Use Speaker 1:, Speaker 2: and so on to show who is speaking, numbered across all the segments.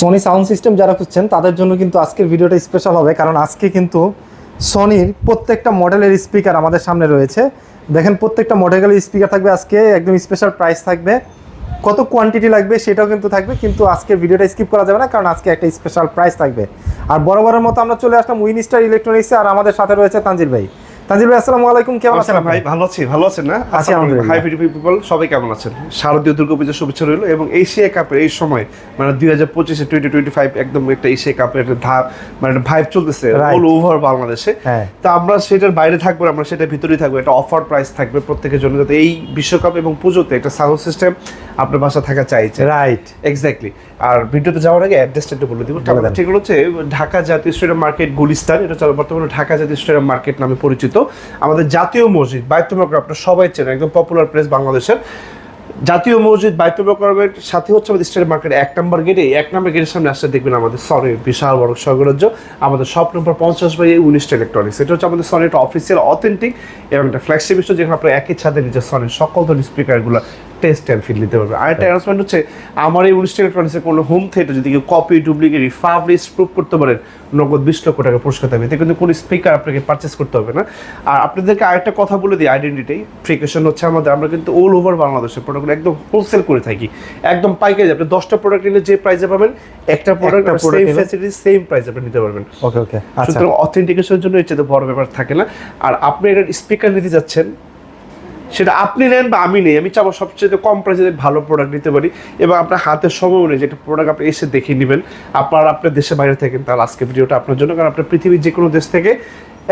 Speaker 1: Sony sound system যারা খুঁজছেন, তাদের জন্য কিন্তু আজকের ভিডিওটা স্পেশাল হবে, কারণ আজকে কিন্তু সনির প্রত্যেকটা মডেলের স্পিকার আমাদের সামনে রয়েছে। দেখেন, প্রত্যেকটা মডেলের স্পিকার থাকবে আজকে, একদম স্পেশাল প্রাইস থাকবে। কত কোয়ান্টিটি লাগবে সেটাও কিন্তু থাকবে, কিন্তু আজকে ভিডিওটা স্কিপ করা যাবে না, কারণ আজকে একটা স্পেশাল প্রাইস থাকবে। আর বরাবরের মতো আমরা চলে আসলাম উইনস্টার ইলেকট্রনিক্সে আর আমাদের সাথে রয়েছে তানজিল ভাই। তানজিল ভাই আসসালামু আলাইকুম কেমন আছেন
Speaker 2: ভাই ভালো আছি ভালো আছেন না
Speaker 1: আছি আলহামদুলিল্লাহ।
Speaker 2: হাই পিপল সবাই কেমন আছেন শারদীয় দুর্গাপূজার শুভেচ্ছা রইল এবং এশিয়া কাপের এই সময় মানে দুই হাজার পঁচিশে টোয়েন্টি টোয়েন্টি ফাইভ একদম একটা এশিয়া কাপের একটা ধাপ মানে একটা ভাইব চলতেছে. অল ওভার বাংলাদেশে
Speaker 1: হ্যাঁ।
Speaker 2: তা আমরা সেটার বাইরে থাকব আমরা সেটার ভিতরেই থাকব একটা অফার প্রাইস থাকবে প্রত্যেকের জন্য যাতে এই বিশ্বকাপ এবং পুজোতে একটা সাউন্ড সিস্টেম আপনার বাসা থাকা চাইছে।
Speaker 1: রাইট
Speaker 2: এক্স্যাক্টলি আর ভিডিওতে যাওয়ার আগে অ্যাড্রেসটা একটু বলে দিব। ঠিক হচ্ছে ঢাকা জাতীয় স্টেডিয়াম মার্কেট গুলিস্তান এটা চলো বর্তমানে ঢাকা জাতীয় স্টেডিয়াম মার্কেট নামে পরিচিত। আমাদের জাতীয় মসজিদ বাইতুল আপনার সবাই চেনেন একদম পপুলার প্লেস বাংলাদেশের। জাতীয় মসজিদ বাইতুল মোকাররমের সাথে হচ্ছে আমাদের স্টেডিয়াম মার্কেট এক নম্বর গেটে এক নম্বর গেটের সামনে আসলে দেখবেন আমাদের সনের বিশাল বড় স্বর্গরাজ্য আমাদের সব নম্বর পঞ্চাশ বাই উনিশটা ইলেকট্রনিক্স এটা হচ্ছে আমাদের সনের একটা অফিসিয়াল অথেন্টিক এবং একটা ফ্ল্যাগশিপ স্টোর যেখানে আপনার একই ছাদে নিজের সনের সকল ধরনের স্পিকারগুলো টেস্ট অ্যান্ড ফিল নিতে পারবে। আরেকটা অ্যানাউন্সমেন্ট হচ্ছে আমার এই উনিশটা ইলেকট্রনিক্সের কোনো হোম থিয়েটার যদি কেউ কপি ডুপ্লিকেট রিফাবলিশ প্রুভ করতে পারেন নগদ বিশ লক্ষ টাকা পুরস্কার থাকবে। এতে কিন্তু কোনো স্পিকার আপনাকে পারচেস করতে হবে না। আর আপনাদেরকে আরেকটা কথা বলে দিই আইডেন্টিটি প্রিকশন হচ্ছে আমাদের। আমরা কিন্তু অল ওভার বাংলাদেশের প্রোডাক্টগুলো একদম হোলসেল করে থাকি। একদম পাইকারি আপনি দশটা প্রোডাক্ট নিলে যে প্রাইসে পাবেন একটা প্রোডাক্ট
Speaker 1: একটা
Speaker 2: সেম ফ্যাসিলিটি সেম প্রাইসে আপনি নিতে পারবেন।
Speaker 1: ওকে ওকে আচ্ছা।
Speaker 2: সুতরাং অথেন্টিকেশনের জন্য এর চেয়ে বড় ব্যাপার থাকে না। আর আপনি এটার স্পিকার নিতে যাচ্ছেন সেটা আপনি নেন বা আমি নেই, আমি চাবো সবচেয়ে কম প্রাইসে ভালো প্রোডাক্ট নিতে পারি এবং আপনার হাতের সময় অনুযায়ী একটা প্রোডাক্ট আপনি এসে দেখে নেবেন, আপনার আপনার দেশে বাইরে থাকেন, তাহলে আজকে ভিডিওটা আপনার জন্য। কারণ আপনার পৃথিবীর যে কোনো দেশ থেকে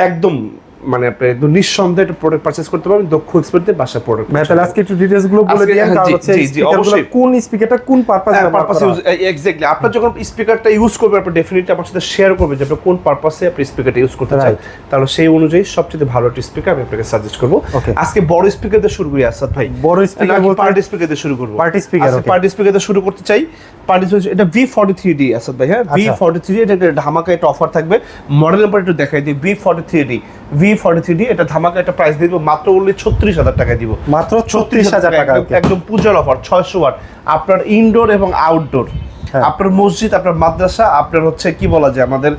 Speaker 2: একদম মানে আপনি একদম নিঃসন্দেহে একটা প্রোডাক্ট পারচেস করতে পারবেন দক্ষ এক্সপার্টদের বাসা প্রোডাক্ট
Speaker 1: ভাই তাহলে আজকে একটু ডিটেইলসগুলো বলে দিন
Speaker 2: হ্যাঁ,
Speaker 1: কারণ হচ্ছে
Speaker 2: অবশ্যই।
Speaker 1: কোন স্পিকারটা কোন পারপাসে ব্যবহার
Speaker 2: পারপাসে এক্স্যাক্টলি আপনার যখন স্পিকারটা ইউজ করবে আপনি ডেফিনেটলি আমার সাথে শেয়ার করবেন যে আপনি কোন পারপাসে আপনি স্পিকারটা ইউজ করতে চান। তাহলে সেই অনুযায়ী সবচেয়ে ভালো একটা স্পিকার আমি আপনাকে সাজেস্ট করব. আজকে বড় স্পিকার দিয়ে শুরু করি আসাদ ভাই।
Speaker 1: বড় speaker বলতে-
Speaker 2: পার্টি স্পিকার দিয়ে শুরু করব।
Speaker 1: speaker, okay.
Speaker 2: পার্টি স্পিকার দিয়ে শুরু করতে চাই। পার্টি এটা V forty three D Asad ভাই হ্যাঁ? ভি। ফর্টি থ্রি এটা একটা ধামাকা একটা অফার থাকবে। মডেল নাম্বার একটু দেখাই দিই V forty three D V forty three D এটা ধামাকা একটা প্রাইস দিব মাত্র অনলি ছত্রিশ হাজার টাকায় দিব।
Speaker 1: মাত্র ছত্রিশ হাজার টাকা
Speaker 2: একদম- পূজার অফার ছয়শো ওয়াট আপনার ইনডোর এবং আউটডোর
Speaker 1: হ্যাঁ।
Speaker 2: আপনার মসজিদ আপনার মাদ্রাসা আপনার হচ্ছে কি বলা যায় আমাদের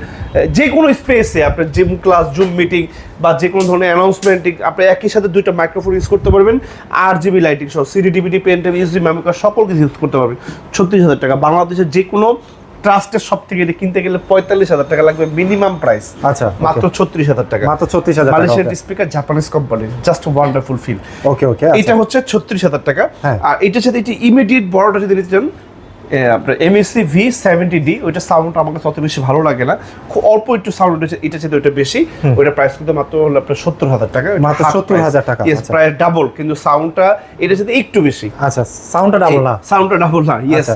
Speaker 2: যে কোনো স্পেসে আপনার জিম ক্লাস জুম মিটিং বা যে কোনো ধরনের অ্যানাউন্সমেন্ট আপনি একই সাথে দুইটা মাইক্রোফোন ইউজ করতে পারবেন আর জিবি লাইটিং সহ CD DVD pen tape memory সকল কিছু ইউজ করতে পারবেন। ছত্রিশ হাজার টাকা। বাংলাদেশের যে কোনো ট্রাস্টের সব থেকে এটা কিনতে গেলে পঁয়তাল্লিশ হাজার টাকা লাগবে মিনিমাম প্রাইস
Speaker 1: আচ্ছা,
Speaker 2: মাত্র ছত্রিশ হাজার টাকা।
Speaker 1: মাত্র ছত্রিশ
Speaker 2: হাজার
Speaker 1: মালয়েশিয়ার
Speaker 2: speaker Japanese company just wonderful feel
Speaker 1: okay okay
Speaker 2: এটা হচ্ছে ছত্রিশ হাজার টাকা।
Speaker 1: হ্যাঁ।
Speaker 2: আর এটার সাথে এটি ইমিডিয়েট বড়টা যদি নিতে চান আপনার এমএসসি ভি সেভেন্টি ডি ওইটা সাউন্ড কাছে অত বেশি ভালো লাগে না। খুব অল্প একটু সাউন্ড এটা চেয়ে ওইটা বেশি। ওইটা প্রাইস কিন্তু মাত্র হলো আপনার সত্তর হাজার টাকা।
Speaker 1: মাত্র 70,000 টাকা, আচ্ছা।
Speaker 2: প্রায় ডাবল কিন্তু সাউন্ডটা সাথে একটু বেশি।
Speaker 1: আচ্ছা সাউন্ডটা ডাবল না?
Speaker 2: সাউন্ডটা ডাবল না ইয়েস
Speaker 1: আচ্ছা,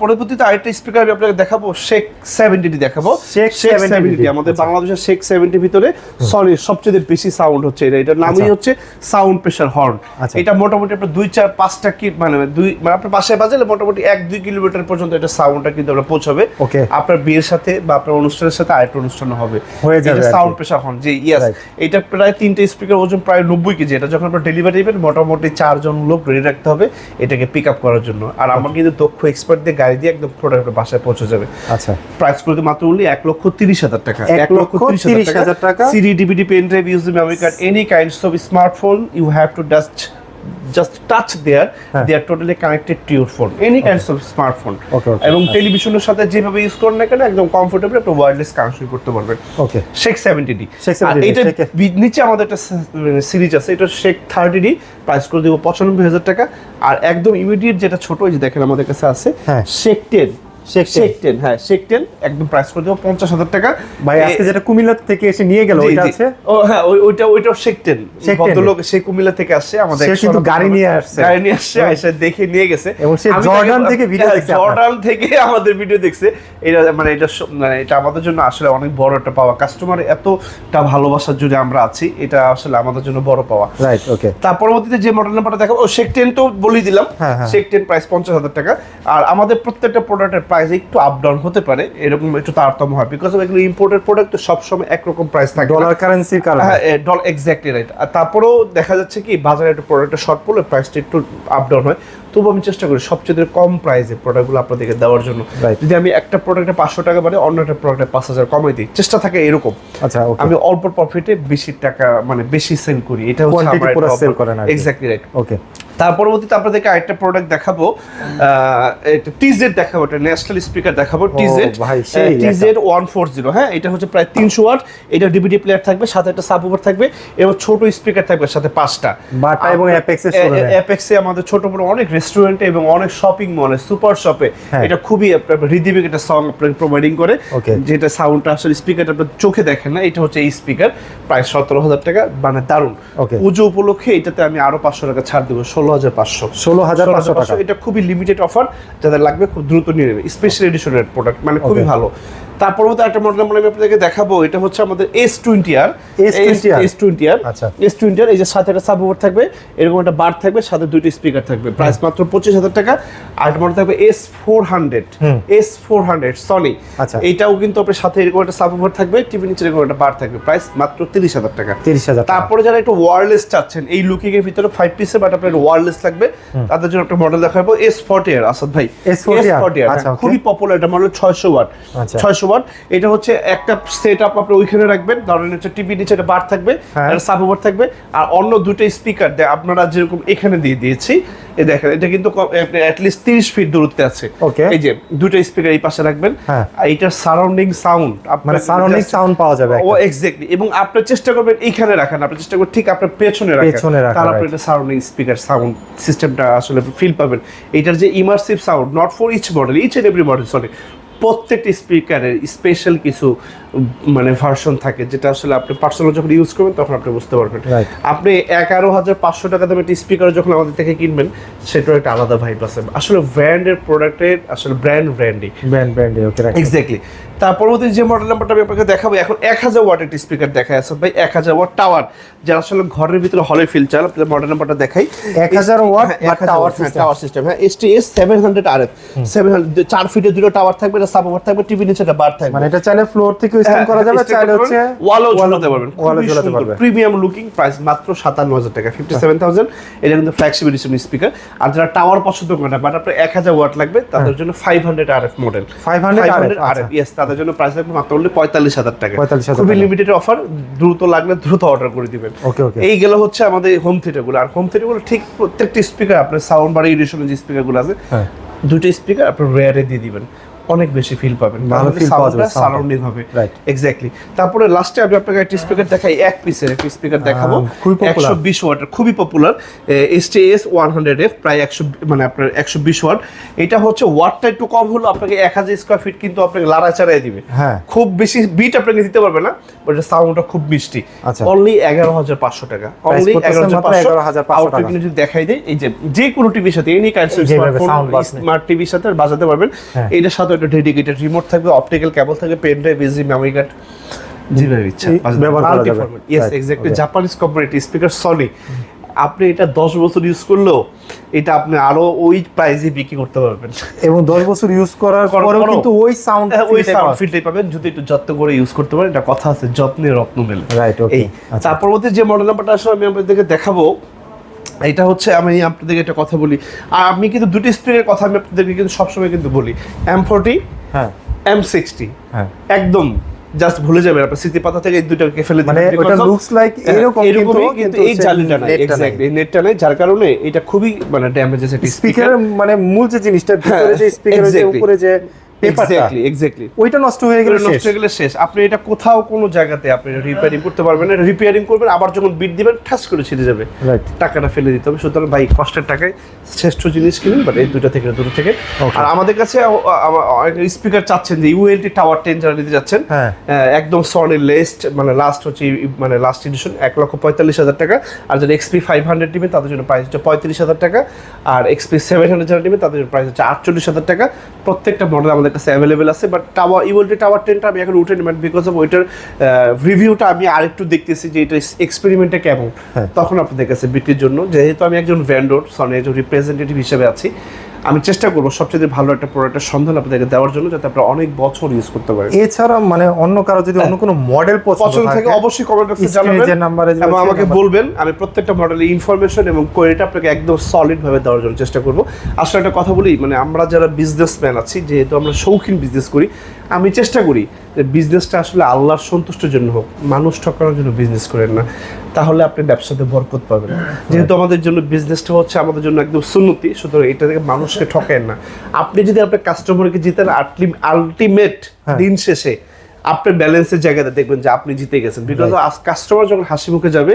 Speaker 2: পরবর্তীতে আরেকটা স্পিকার আমি আপনাকে দেখাবো শেক সেভেন্টি ডি দেখাবো।
Speaker 1: শেখ 70
Speaker 2: 70 আমাদের
Speaker 1: আচ্ছা।
Speaker 2: বাংলাদেশের শেক সেভেন্টির ভিতরে সরি সবচেয়ে বেশি সাউন্ড হচ্ছে এটা। এটার নামই। হচ্ছে সাউন্ড প্রেশার হর্ন। এটা মোটামুটি আপনার দুই চার পাঁচটা কি মানে দুই মানে আপনার বাসায় বাজালে মোটামুটি এক দুই কিলোমিটার পর্যন্ত এটা সাউন্ডটা কিন্তু আমরা পৌঁছাবে।
Speaker 1: Okay.
Speaker 2: আপনার বিয়ের সাথে বা আপনার অনুষ্ঠানের সাথে আরেকটা অনুষ্ঠান হবে।
Speaker 1: হয়ে যাবে
Speaker 2: সাউন্ড প্রেশার হর্ন যে ইয়েস এটা প্রায় তিনটে স্পিকার ওজন প্রায় নব্বই কেজি। এটা যখন আপনার ডেলিভারি দেবেন মোটামুটি চারজন লোক রেডি রাখতে হবে এটাকে পিক আপ করার জন্য। আর আমার কিন্তু দক্ষ এক্সপার্ট দিয়ে গাড়ি দিয়ে একদম প্রোডাক্ট বাসায় পৌঁছে যাবে।
Speaker 1: আচ্ছা।
Speaker 2: প্রাইস করতে মাত্র only এক লক্ষ তিরিশ হাজার টাকা।
Speaker 1: এক লক্ষ তিরিশ হাজার টাকা।
Speaker 2: CD DVD pen drive use memory card any kinds of smartphone you have to just just touch there
Speaker 1: হ্যাঁ।
Speaker 2: They are totally connected to your phone any kinds of smartphone. এবং টেলিভিশনের সাথে যেভাবে ইউজ করেন না কেন একদম কমফোর্টেবল একটা ওয়্যারলেস কানেকশন করতে পারবেন।
Speaker 1: Okay
Speaker 2: shake seventy D
Speaker 1: shake 70D,
Speaker 2: এটা নিচে আমাদের একটা সিরিজ আছে এটা শেক থার্টি ডি প্রাইস করে দেবো পঁচানব্বই হাজার টাকা। আর একদম ইমিডিয়েট যেটা ছোট ওই যে দেখেন আমাদের কাছে আছে
Speaker 1: হ্যাঁ।
Speaker 2: Shake ten
Speaker 1: shake 10
Speaker 2: shake ten হ্যাঁ শেক টেন একদম প্রাইস করে দেবো পঞ্চাশ হাজার টাকা।
Speaker 1: ভাই আজকে যেটা কুমিল্লা থেকে এসে নিয়ে গেল ওইটা আছে?
Speaker 2: ও হ্যাঁ ওই- ওইটা শেক টেন ভদ্রলোক সে কুমিল্লা থেকে আসছে আমাদের
Speaker 1: সে কিন্তু গাড়ি নিয়ে আসছে।
Speaker 2: গাড়ি নিয়ে আসছে এসে দেখে নিয়ে গেছে।
Speaker 1: এবং সে জর্ডান থেকে video
Speaker 2: হ্যাঁ,
Speaker 1: দেখছে
Speaker 2: জর্ডান থেকে আমাদের ভিডিও দেখছে। এটা মানে এটা মানে এটা আমাদের জন্য আসলে অনেক বড় একটা পাওয়া। কাস্টমার এতটা ভালোবাসার জন্য আমরা আছি এটা আসলে আমাদের জন্য বড় পাওয়া।
Speaker 1: রাইট ওকে
Speaker 2: তার পরবর্তীতে যে মডেল নাম্বারটা দেখাবো ও শেক টেন তো বলেই দিলাম।
Speaker 1: হ্যাঁ, হ্যাঁ।
Speaker 2: শেক টেন প্রাইস পঞ্চাশ হাজার টাকা। আর আমাদের প্রত্যেকটা প্রোডাক্টের প্রাইস একটু আপ ডাউন হতে পারে এরকম একটু তারতম্য হয়। বিকজ এগুলো ইম্পোর্টেড প্রোডাক্ট তো সবসময় একরকম প্রাইস থাকে
Speaker 1: ডলার কারেন্সির কারণে।
Speaker 2: হ্যাঁ ডল এক্স্যাক্টলি রাইট আর তারপরেও দেখা যাচ্ছে কি বাজারে একটা প্রোডাক্টের শর্ট পড়লে প্রাইসটা একটু আপ ডাউন হয়। তবু আমি চেষ্টা করি সবচেয়ে কম প্রাইসে প্রোডাক্টগুলো আপনাদেরকে দেওয়ার জন্য। যদি আমি একটা প্রোডাক্টে পাঁচশো টাকা মানে অন্য একটা প্রোডাক্টে পাঁচ হাজার কমাই দিই। চেষ্টা থাকে এরকম।
Speaker 1: আচ্ছা
Speaker 2: আমি অল্প প্রফিটে বেশি টাকা মানে বেশি সেল করি। এটা হচ্ছে। এক্স্যাক্টলি রাইট
Speaker 1: ওকে
Speaker 2: তার পরবর্তীতে আপনাদেরকে আরেকটা প্রোডাক্ট দেখাবো। এটা টিজেড দেখাবো এটা ন্যাশনাল স্পিকার দেখাবো TZ TZ one four zero হ্যাঁ? এটা হচ্ছে প্রায় তিনশো ওয়াট এটা ডিভিডি প্লেয়ার থাকবে সাথে একটা সাব থাকবে এবং ছোট স্পিকার থাকবে সাথে পাঁচটা।
Speaker 1: বাটা এবং শোরুমে।
Speaker 2: অ্যাপেক্সে আমাদের ছোট বড় অনেক রেস্টুরেন্টে এবং অনেক শপিং মলে সুপার শপে। এটা খুবই রিদিমিক একটা সং আপনাকে প্রোভাইডিং করে যেটা সাউন্ডটা আসলে স্পিকারটা আপনার চোখে দেখেন না এটা হচ্ছে এই স্পিকার প্রায় সতেরো হাজার টাকা মানে দারুণ. পুজো উপলক্ষে এটাতে আমি আরও পাঁচশো টাকা ছাড় দেবো ষোলো হাজার পাঁচশো
Speaker 1: ষোলো হাজার পাঁচশো টাকা।
Speaker 2: এটা খুবই লিমিটেড অফার যাদের লাগবে খুব দ্রুত নিয়ে নেবে। স্পেশাল এডিশনের প্রোডাক্ট মানে খুবই ভালো। একটা মডেল আমি আপনাদেরকে দেখাবো এটা হচ্ছে আমাদের S twenty R S twenty R. S twenty R এই যে সাথে একটা থাকবে এরকম একটা বার থাকবে সাথে দুইটা স্পিকার থাকবে। প্রাইস মাত্র পঁচিশ হাজার টাকা। আর একটা মডেল থাকবে S four hundred S four hundred Sony
Speaker 1: আচ্ছা।
Speaker 2: এইটাও কিন্তু আপনার সাথে এরকম একটা সাবওয়ার থাকবে টিভি নিচে এরকম একটা বার থাকবে। প্রাইস মাত্র তিরিশ হাজার টাকা।
Speaker 1: তিরিশ হাজার
Speaker 2: তারপরে যারা একটু ওয়ারলেস চাচ্ছেন এই লুকিং এর ভিতরে ফাইভ পিসে বাট আপনার ওয়ারলেস লাগবে। তাদের জন্য একটা মডেল দেখাবো। এস ফর্টি আর আসাদ ভাই।
Speaker 1: S40R? আচ্ছা, আর
Speaker 2: খুবই পপুলার এটা মডেল ছয়শো ওয়াট
Speaker 1: আচ্ছা।
Speaker 2: ছয়শো ওয়াট এটা হচ্ছে একটা সেট আপ আপনি ওইখানে রাখবেন। ধরেন হচ্ছে টিভি নিচে একটা বার থাকবে
Speaker 1: হ্যাঁ।
Speaker 2: একটা সাব থাকবে। আর অন্য দুটো স্পিকার আপনারা যেরকম এখানে দিয়ে দিয়েছি এই দেখেন এটা কিন্তু অ্যাটলিস্ট তিরিশ ফিট দূরত্বে আছে. এই যে দুটো স্পিকার এই পাশে রাখবেন
Speaker 1: হ্যাঁ।
Speaker 2: সারাউন্ডিং সাউন্ড
Speaker 1: মানে সারাউন্ডিং সাউন্ড পাওয়া যাবে
Speaker 2: ও এক্স্যাক্টলি এবং আপনার চেষ্টা করবেন এইখানে রাখেন আপনি চেষ্টা করবেন ঠিক আপনার পেছনে রাখেন
Speaker 1: পেছনে রাখা,
Speaker 2: তাহলে আপনি
Speaker 1: right.
Speaker 2: সারাউন্ডিং স্পিকার সাউন্ড সিস্টেমটা আসলে ফিল পাবেন এটার যে immersive sound not for each model each and every model sorry প্রত্যেকটি স্পিকারের স্পেশাল কিছু মানে ভার্সন থাকে যেটা আসলে আপনি পার্সোনাল যখন ইউজ করবেন তখন আপনি বুঝতে পারবেন। আপনি এগারো হাজার পাঁচশো টাকা দামের একটি স্পিকার যখন আমাদের থেকে কিনবেন সেটার একটা আলাদা ভাইব আছে। আসলে ব্র্যান্ডের প্রোডাক্টের আসলে ব্র্যান্ড ব্র্যান্ডই
Speaker 1: ব্র্যান্ড ব্র্যান্ড ওকে
Speaker 2: এক্স্যাক্টলি তার পরবর্তী যে মডেল নাম্বারটা আমি আপনাকে দেখাবো এখন এক হাজার ওয়াট একটি স্পিকার দেখা আছে ভাই এক হাজার ওয়াট টাওয়ার যারা আসলে ঘরের ভিতরে হলে ফিল আপনাদের মডেল নাম্বারটা দেখাই।
Speaker 1: 1000 watt
Speaker 2: হ্যাঁ,
Speaker 1: বা tower system।
Speaker 2: টাওয়ার সিস্টেম হ্যাঁ S T S seven hundred R F seven hundred চার ফিটের দুটো টাওয়ার থাকবে এটা সাব থাকবে টিভি নিচে একটা বার থাকবে।
Speaker 1: মানে এটা চাইলে ফ্লোর থেকে স্ট্যান্ড করা যাবে চাইলে হচ্ছে
Speaker 2: ওয়ালও ঝুলাতে পারবেন।
Speaker 1: ওয়ালে ঝুলাতে পারবে।
Speaker 2: প্রিমিয়াম লুকিং প্রাইস মাত্র সাতান্ন হাজার টাকা ফিফটি সেভেন থাউজেন্ড এটা কিন্তু ফ্ল্যাগশিপ এডিশন স্পিকার আর যারা টাওয়ার পছন্দ করে না বাট আপনার এক হাজার ওয়াট লাগবে তাদের জন্য five hundred R F model
Speaker 1: 500 RF,
Speaker 2: R
Speaker 1: আচ্ছা।
Speaker 2: এফ ইয়েস তাদের জন্য প্রাইস লাগবে মাত্র only পঁয়তাল্লিশ হাজার টাকা।
Speaker 1: 45,000
Speaker 2: খুবই লিমিটেড অফার দ্রুত লাগলে দ্রুত অর্ডার করে দিবেন।
Speaker 1: Okay, okay.
Speaker 2: এই গেল হচ্ছে আমাদের হোম থিয়েটারগুলো আর হোম থিয়েটারগুলো ঠিক প্রত্যেকটি স্পিকার আপনার সাউন্ড বাড়ি এডিশনের যে স্পিকারগুলো আছে
Speaker 1: হ্যাঁ।
Speaker 2: দুটো স্পিকার আপনার রেয়ারে দিয়ে দিবেন। অনেক বেশি ফিল পাবেন।
Speaker 1: ভালো feel পাওয়া যাবে,
Speaker 2: সারাউন্ডিং হবে।
Speaker 1: Right.
Speaker 2: এক্স্যাক্টলি তারপরে লাস্টে আমি আপনাকে একটা স্পিকার দেখাই এক পিসের একটা স্পিকার দেখাবো।
Speaker 1: খুবই।
Speaker 2: একশো বিশ ওয়াটের খুবই popular S T S one hundred F প্রায় একশো মানে আপনার একশো বিশ ওয়াট এটা হচ্ছে ওয়াটটা একটু কম হলো আপনাকে এক হাজার স্কোয়ার ফিট কিন্তু আপনাকে লাড়া চাড়াই দিবে।
Speaker 1: হ্যাঁ।
Speaker 2: খুব বেশি বিট আপনাকে দিতে পারবে না বাট সাউন্ডটা খুব মিষ্টি।
Speaker 1: আচ্ছা।
Speaker 2: অনলি হাজার পাঁচশো টাকা। অনলি
Speaker 1: পড়তেছে
Speaker 2: এগারো হাজার
Speaker 1: মাত্র
Speaker 2: পাঁচশো
Speaker 1: 11,500
Speaker 2: আউটপুট
Speaker 1: টাকা।
Speaker 2: কিন্তু যদি দেখাই দেয় এই যে যে কোনো টিভির সাথে এনি
Speaker 1: যেভাবে
Speaker 2: স্মার্টফোন স্মার্ট টিভির সাথে বাজাতে পারবেন।
Speaker 1: হ্যাঁ।
Speaker 2: এটার সাথে একটা ডেডিকেটেড রিমোট থাকবে অপটিক্যাল কেবল থাকবে pen drive SD memory card যেভাবে ইচ্ছা
Speaker 1: ব্যবহার করা যাবে।
Speaker 2: ইয়েস এক্স্যাক্টলি জাপানিজ কোম্পানিটি স্পিকার সনি আপনি এটা দশ বছর ইউজ করলেও এটা আপনি আরও ওই প্রাইসে বিক্রি করতে পারবেন।
Speaker 1: এবং 10 বছর ইউজ করার পরেও কিন্তু ওই সাউন্ড
Speaker 2: হ্যাঁ, ওই সাউন্ড ফিলটাই পাবেন। যদি একটু যত্ন করে ইউজ করতে পারেন এটা কথা আছে যত্নে রত্ন মেলে। রাইট
Speaker 1: আচ্ছা।
Speaker 2: তার পরবর্তী যে মডেল নাম্বারটা আসলে আমি আপনাদেরকে দেখাবো এটা হচ্ছে আমি আপনাদেরকে একটা কথা বলি। আর আমি কিন্তু দুটি স্প্রিংয়ের কথা আমি আপনাদেরকে কিন্তু সবসময় কিন্তু বলি। এম ফোরটি
Speaker 1: হ্যাঁ।
Speaker 2: এম সিক্সটি
Speaker 1: হ্যাঁ।
Speaker 2: একদম জাস্ট ভুলে যাবেন আপনার। স্মৃতি পাতা থেকে এই দুটাকে ফেলে
Speaker 1: মানে ওটা লুকস লাইক
Speaker 2: হ্যাঁ,
Speaker 1: এরকম কিন্তু
Speaker 2: এরকমই কিন্তু এই জালিটা নাই। এক্স্যাক্টলি নেটটা নাই। যার কারণে এটা খুবই মানে ড্যামেজেস একটা
Speaker 1: স্পিকারের মানে মূল যে জিনিসটা ভিতরে যে স্পিকারের যে উপরে যে
Speaker 2: এক্স্যাক্টলি এক্স্যাক্টলি
Speaker 1: ওইটা নষ্ট হয়ে গেলে
Speaker 2: নষ্ট হয়ে গেলে শেষ। আপনি এটা কোথাও কোনো জায়গাতে আপনি রিপেয়ারিং করতে পারবেন না। রিপেয়ারিং করবেন আবার যখন বিট দিবেন ঠাস করে ছিঁড়ে যাবে। টাকাটা ফেলে দিতে হবে। সুতরাং ভাই কষ্টের টাকায় শ্রেষ্ঠ জিনিস কিনুন বাট এই দুটা থেকে দূর থেকে। আর আমাদের কাছে স্পিকার চাচ্ছেন যে ইউএলটি টাওয়ার টেন যারা নিতে যাচ্ছেন
Speaker 1: হ্যাঁ।
Speaker 2: একদম সনির লেস্ট মানে লাস্ট হচ্ছে মানে লাস্ট এডিশন এক লক্ষ পঁয়তাল্লিশ হাজার টাকা। আর যারা এক্সপি ফাইভ হান্ড্রেড নেবেন তাদের জন্য প্রাইস হচ্ছে পঁয়ত্রিশ হাজার টাকা। আর এক্সপি সেভেন হান্ড্রেড যারা নেবেন তাদের জন্য প্রাইস হচ্ছে আটচল্লিশ হাজার টাকা। প্রত্যেকটা মডেল আমাদের কাছে অ্যাভেলেবেল আছে বাট টাওয়ার ইউএলটি টাওয়ার টেনটা আমি এখন উঠে বাট বিকজ অফ ওইটার রিভিউটা আমি আরেকটু দেখতেছি যে এটা এক্সপেরিমেন্টটা কেমন
Speaker 1: হ্যাঁ।
Speaker 2: তখন আপনাদের কাছে বিক্রির জন্য যেহেতু আমি একজন ভ্যান্ডোর সনের একজন রিপ্রেজেন্টেটিভ হিসেবে আছি আমি চেষ্টা করব সবচেয়ে ভালো একটা প্রোডাক্টের সন্ধান আপনাদেরকে দেওয়ার জন্য যাতে আপনারা অনেক বছর ইউজ করতে পারেন।
Speaker 1: এছাড়া মানে অন্য কারও যদি অন্য কোনো মডেল
Speaker 2: পছন্দ থেকে অবশ্যই কমেন্ট বক্সে জানাবেন
Speaker 1: যে নাম্বারে
Speaker 2: এবং আমাকে বলবেন আমি প্রত্যেকটা মডেলের ইনফরমেশন এবং কোয়ালিটি আপনাকে একদম সলিড ভাবে দেওয়ার জন্য চেষ্টা করব। আসলে একটা কথা বলি মানে আমরা যারা বিজনেসম্যান আছি যেহেতু আমরা শৌখিন বিজনেস করি আমি চেষ্টা করি যে বিজনেসটা আসলে আল্লাহর সন্তুষ্টের জন্য হোক মানুষ ঠকানোর জন্য বিজনেস করেন না। তাহলে আপনি ব্যবসাতে বরকত পাবেন। যেহেতু আমাদের জন্য বিজনেসটা হচ্ছে আমাদের জন্য একদম সুন্নতি সুতরাং এটা থেকে মানুষকে ঠকেন না। আপনি যদি আপনার কাস্টমারকে জিতেন আলটিমেট
Speaker 1: হ্যাঁ।
Speaker 2: দিন শেষে আপনার ব্যালেন্সের জায়গাতে দেখবেন যে আপনি জিতে গেছেন। বিকজ কাস্টমার যখন হাসি মুখে যাবে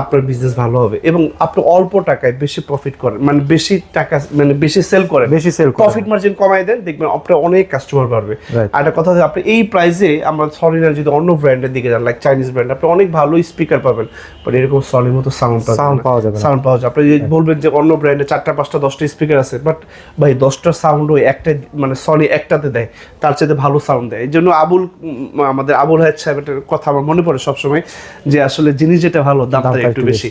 Speaker 2: আপনার বিজনেস ভালো হবে এবং আপনি অল্প টাকায় বেশি প্রফিট করেন। মানে বেশি টাকা মানে বেশি সেল করেন।
Speaker 1: বেশি করেন।
Speaker 2: প্রফিট মার্জিন কমাই দেন দেখবেন আপনার অনেক কাস্টমার বাড়বে। আর একটা কথা হচ্ছে আপনি এই প্রাইসে আমরা সলিনার যদি অন্য ব্র্যান্ডের দিকে যান লাইক চাইনিজ ব্র্যান্ড আপনি অনেক ভালো স্পিকার পাবেন। বাট এরকম সলির মতো সাউন্ড
Speaker 1: Sound পাওয়া যাবে।
Speaker 2: সাউন্ড পাওয়া যাবে। আপনি বলবেন যে অন্য ব্র্যান্ডে চারটা পাঁচটা দশটা স্পিকার আছে বাট ভাই দশটা সাউন্ড ওই একটা মানে সনি একটাতে দেয় তার চাইতে ভালো সাউন্ড দেয়। এই জন্য আবুল আমাদের আবুল হায়াত সাহেবের কথা আমার মনে পড়ে সবসময় যে আসলে জিনিস যেটা ভালো দামটা একটু বেশি।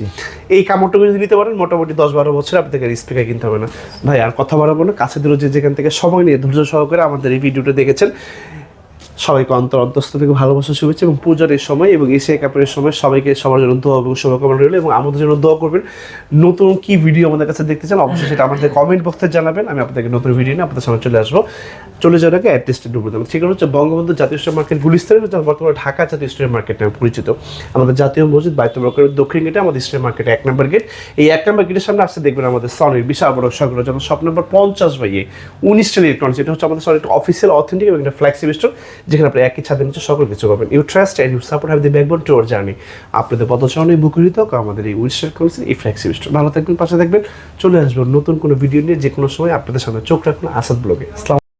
Speaker 2: এই কামড়টুকু যদি নিতে পারেন মোটামুটি দশ বারো বছর আপনাদের স্পিকার কিনতে হবে না। ভাই আর কথা বাড়াবো না কাছে দূরে যে যেখান থেকে সময় নিয়ে ধৈর্য সহকারে আমাদের এই ভিডিওটা দেখেছেন। সবাইকে অন্তর অন্তস্থ থেকে ভালোবাসা, শুভেচ্ছা এবং পূজার এই সময় এবং এশিয়া কাপের সময় সবাইকে সবার জন্য দোয়া এবং শুভকামনা রইল এবং আমাদের জন্য দোয়া করবেন। নতুন কি ভিডিও আমাদের কাছে দেখতে চান, অবশ্যই সেটা আমাদের কমেন্ট বক্সে জানাবেন। আমি আপনাদেরকে নতুন ভিডিও নিয়ে আপনাদের সামনে চলে আসব। চলে যাওয়ার আগে অ্যাড্রেসটা ডুবো দেবেন ঠিক হচ্ছে বঙ্গবন্ধু জাতীয় স্টোর মার্কেট গুলিস্তানের যা বর্তমানে ঢাকা জাতীয় স্টোর মার্কেট নামে পরিচিত। আমাদের জাতীয় মসজিদ বাইতুল মার্কেটের দক্ষিণ গেটে, আমাদের স্টোর মার্কেট এক নম্বর গেট এই এক নম্বর গেটের সামনে আসতে দেখবেন আমাদের সনির বিশাল বড় সংগ্রহ যখন শপ নম্বর পঞ্চাশ বাইয়ে উনিশ টেন এটা হচ্ছে আমাদের সনির অফিসিয়াল অথেন্টিক এবং একটা ফ্ল্যাক্সিব স্টোর যেখানে আপনি একই ছাদের নিচে সকল কিছু পাবেন। You trust and you support have the backbone to journey আপনাদের পদচারণে বুকুরিত আমাদের এই উইস্টার কাউন্সিল এই ফ্ল্যাগশিপ স্টোর ভালো থাকবেন, পাশে দেখবেন চলে আসবেন নতুন কোনো ভিডিও নিয়ে যে কোনো সময় আপনাদের সামনে চোখ রাখুন আসাদ ব্লগে।